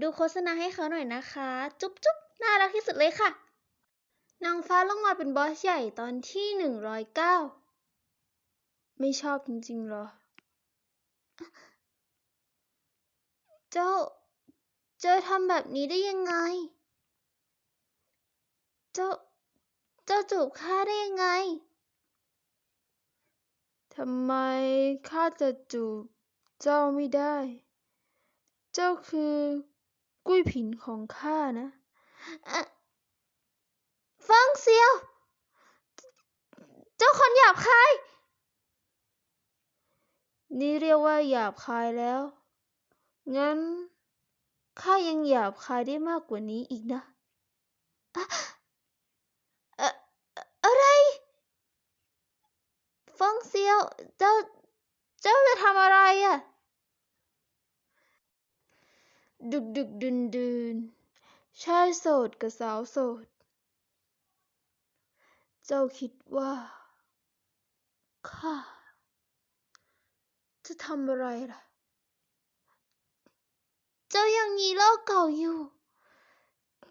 ดูโฆษณาให้เขาหน่อยนะคะ จุ๊บจุ๊บน่ารักที่สุดเลยค่ะ นางฟ้าลงมาเป็นบอสใหญ่ตอนที่หนึ่งร้อยเก้าไม่ชอบจริงๆเหรอ เจ้า เจ้าทำแบบนี้ได้ยังไง เจ้า เจ้าจูบข้าได้ยังไง ทำไมข้าจะจูบเจ้าไม่ได้ เจ้าคือ กุ้ยผินของข้านะอะฟังเสียว เจ้าคนหยาบคาย นี่เรียกว่าหยาบคายแล้ว งั้นข้ายังหยาบคายได้มากกว่านี้อีกนะอะอะอะไร ฟังเสียว เจ้า เจ้าจะทำอะไรอะ ดึกดึกดื่นดื่นชายโสดกับสาวโสด เจ้าคิดว่าข้าจะทำอะไรล่ะ เจ้ายังมีโลกเก่าอยู่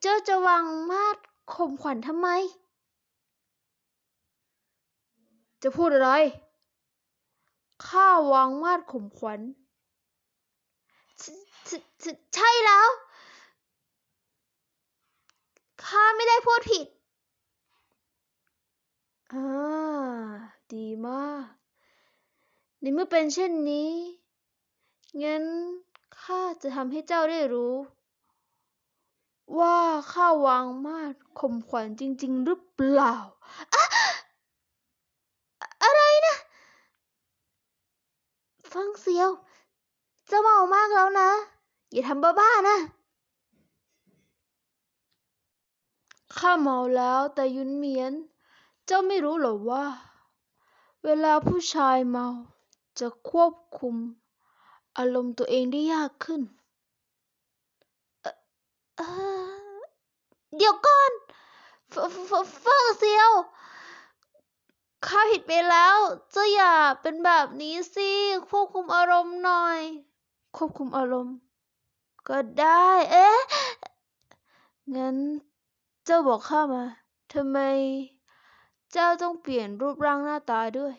เจ้าจะวางมาดข่มขวัญทำไม จะพูดอะไร ข้าวางมาดข่มขวัญ ใช่แล้วข้าไม่ได้พูดผิดอ่าดีมาก ในเมื่อเป็นเช่นนี้ งั้นข้าจะทำให้เจ้าได้รู้ ว่าข้าวางมาดข่มขวัญจริง ๆ หรือเปล่าอะอะไรนะ ฟังเสียว จ้าเมามากแล้วนะ อย่าทำบ้าๆนะ ข้าเมาแล้วแต่ยุนเมียน เจ้าไม่รู้เหรอว่า เวลาผู้ชายเมา จะควบคุม อารมณ์ตัวเองได้ยากขึ้น เดี๋ยวก่อนฟฟฟฟังเสียวข้าผิดไปแล้ว เจ้าอย่าเป็นแบบนี้สิ ควบคุมอารมณ์หน่อย ควบคุมอารมณ์ ก็ได้ เอ๊ะ งั้นเจ้าบอกข้ามาทำไม เจ้าต้องเปลี่ยนรูปร่างหน้าตาด้วย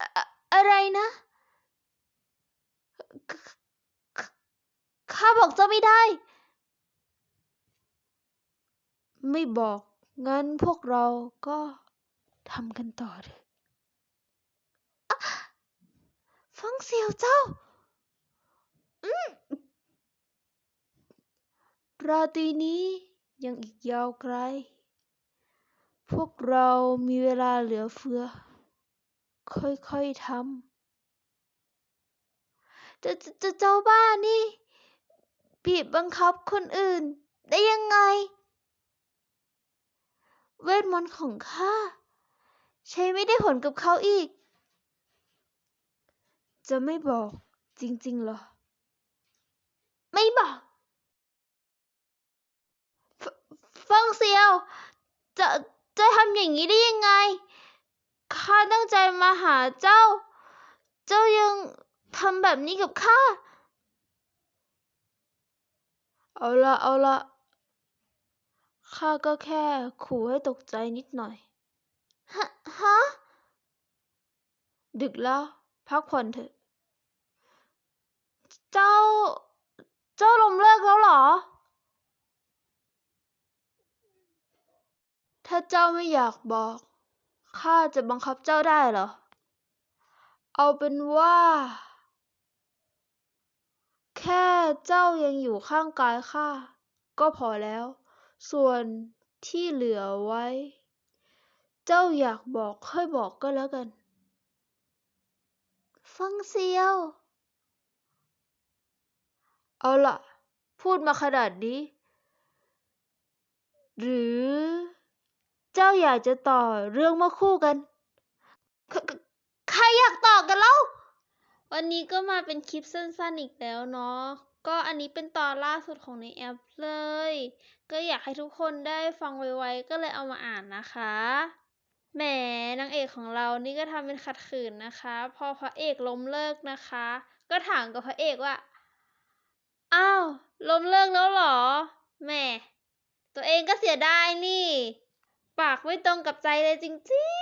อะอะไรนะ ข้าบอกเจ้าไม่ได้ ไม่บอก งั้นพวกเราก็ทำกันต่อเถอะฟังเสียวเจ้า อืม ราตรีนี้ยังอีกยาวไกล พวกเรามีเวลาเหลือเฟือ ค่อยๆทำจะจะจะเจ้าบ้านี่บีบบังคับคนอื่น ได้ยังไง เวทมนต์ของข้า ใช้ไม่ได้ผลกับเขาอีก จะไม่บอกจริงๆเหรอ ไม่บอก ฟ ฟังเสียว จะจะทำอย่างนี้ได้ยังไง ข้าตั้งใจมาหาเจ้า เจ้ายังทำแบบนี้กับข้า เอาละเอาละข้าก็แค่ขู่ให้ตกใจนิดหน่อย ฮะฮะดึกแล้ว พักผ่อนเถอะ เจ้า เจ้าลมเลิกแล้วเหรอ ถ้าเจ้าไม่อยากบอก ข้าจะบังคับเจ้าได้เหรอ เอาเป็นว่า แค่เจ้ายังอยู่ข้างกายข้า ก็พอแล้ว ส่วนที่เหลือไว้ เจ้าอยากบอกค่อยบอกก็แล้วกัน ฟังเสียว เอาล่ะ พูดมาขนาดนี้ หรือ เจ้าอยากจะต่อเรื่องเมื่อคู่กัน ใครอยากต่อกันเล่า วันนี้ก็มาเป็นคลิปสั้นๆอีกแล้วเนาะ ก็อันนี้เป็นตอนล่าสุดของในแอปเลย ก็อยากให้ทุกคนได้ฟังไวๆ ก็เลยเอามาอ่านนะคะ แหมนางเอกของเรานี่ก็ทำเป็นขัดขืนนะคะ พอพระเอกล้มเลิกนะคะ ก็ถามกับพระเอกว่า อ้าวล้มเลิกแล้วเหรอ แหมตัวเองก็เสียดายนี่ากไม่ตรงกับใจเลยจริง